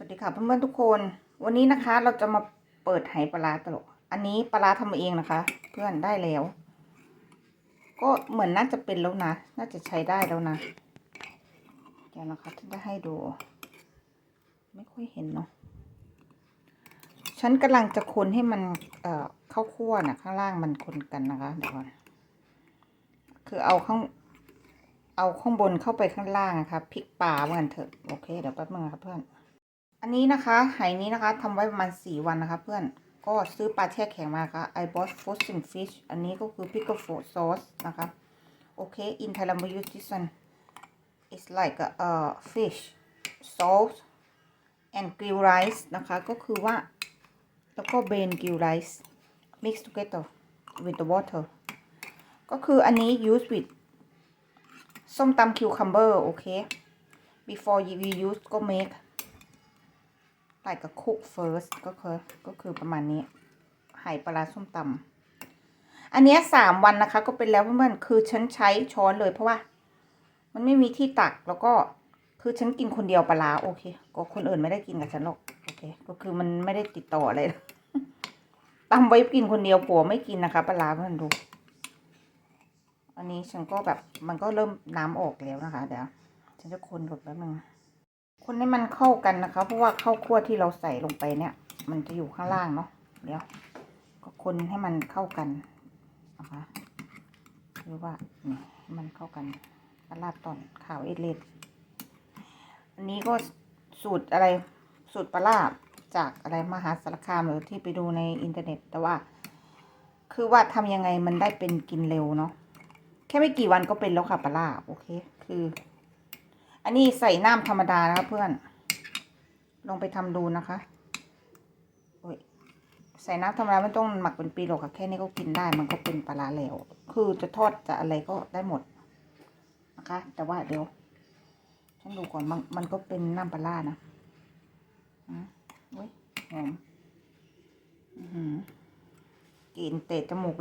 สวัสดีค่ะเพื่อนๆทุกคน วันนี้นะคะเราจะมาเปิดไหปลาตลก อันนี้ปลาทำมาเองนะคะ เพื่อนได้แล้ว ก็เหมือนน่าจะเป็นแล้วนะ น่าจะใช้ได้แล้วนะเดี๋ยวนะคะฉันจะให้ดู ไม่ค่อยเห็นเนาะฉันกำลังจะคนให้มันเอ่อเข้าคั่วนะข้างล่างมันคนกันนะคะเดี๋ยวก่อนคือเอาข้างเอาข้างบนเข้าไปข้างล่างนะคะพริกปลาเหมือนเถอะโอเคเดี๋ยวแป๊บนึงนะคะเพื่อน อันนี้นะคะไหนี้นะคะทำไว้ประมาณสี่วันนะคะเพื่อนก็ซื้อปลาแช่แข็งมาค่ะ I bought frozen fish อันนี้ก็คือ pickle fruit sauce นะคะโอเค in Thailand we use this one it's like a uh, fish salt and grill rice นะคะ ก็คือว่า แล้วก็ brain grill rice mix together with the water ก็คืออันนี้ use with ส้มตำ cucumber โอเค before you use ก็ make ใส่กับคุก first ก็คือก็คือประมาณนี้ไหปลาส้มตำอันนี้สามวันนะคะ ก็เป็นแล้วเพื่อนๆคือฉันใช้ช้อนเลยเพราะว่า มันไม่มีที่ตักแล้วก็คือฉันกินคนเดียวปลาโอเค ก็คนอื่นไม่ได้กินกับฉันหรอกโอเค ก็คือมันไม่ได้ติดต่ออะไรตำไว้กินคนเดียวผัวไม่กินนะคะปลาเพื่อนดู อันนี้ฉันก็แบบมันก็เริ่มน้ำออกแล้วนะคะ เดี๋ยวฉันจะคนก่อนแป๊บนึง คนให้มันเข้ากันนะคะ เพราะว่าข้าวคั่วที่เราใส่ลงไปเนี่ย มันจะอยู่ข้างล่างเนาะเดี๋ยวก็คนให้มันเข้ากันนะคะหรือว่านี่มันเข้ากันปลาลาดตอนขาวเอดเลดอันนี้ก็สูตรอะไรสูตรปลาลาบจากอะไรมหาสารคามหรือที่ไปดูในอินเทอร์เน็ต แต่ว่า คือว่าทำยังไงมันได้เป็นกินเร็วเนาะแค่ไม่กี่วันก็เป็นแล้วค่ะปลาลาบโอเค คือ อันนี้ใส่น้ำธรรมดานะคะเพื่อนลองไปทำดูนะคะใส่น้ำธรรมดาไม่ต้องหมักเป็นปีหรอกค่ะแค่นี้ก็กินได้มันก็เป็นปลาร้าแล้ว คือจะทอดจะอะไรก็ได้หมดนะคะ แต่ว่าเดี๋ยว ฉันดูก่อนมันมันก็เป็นน้ำปลาร้านะอืมโอ้ยหอมอือหือกลิ่นเตะจมูกเลย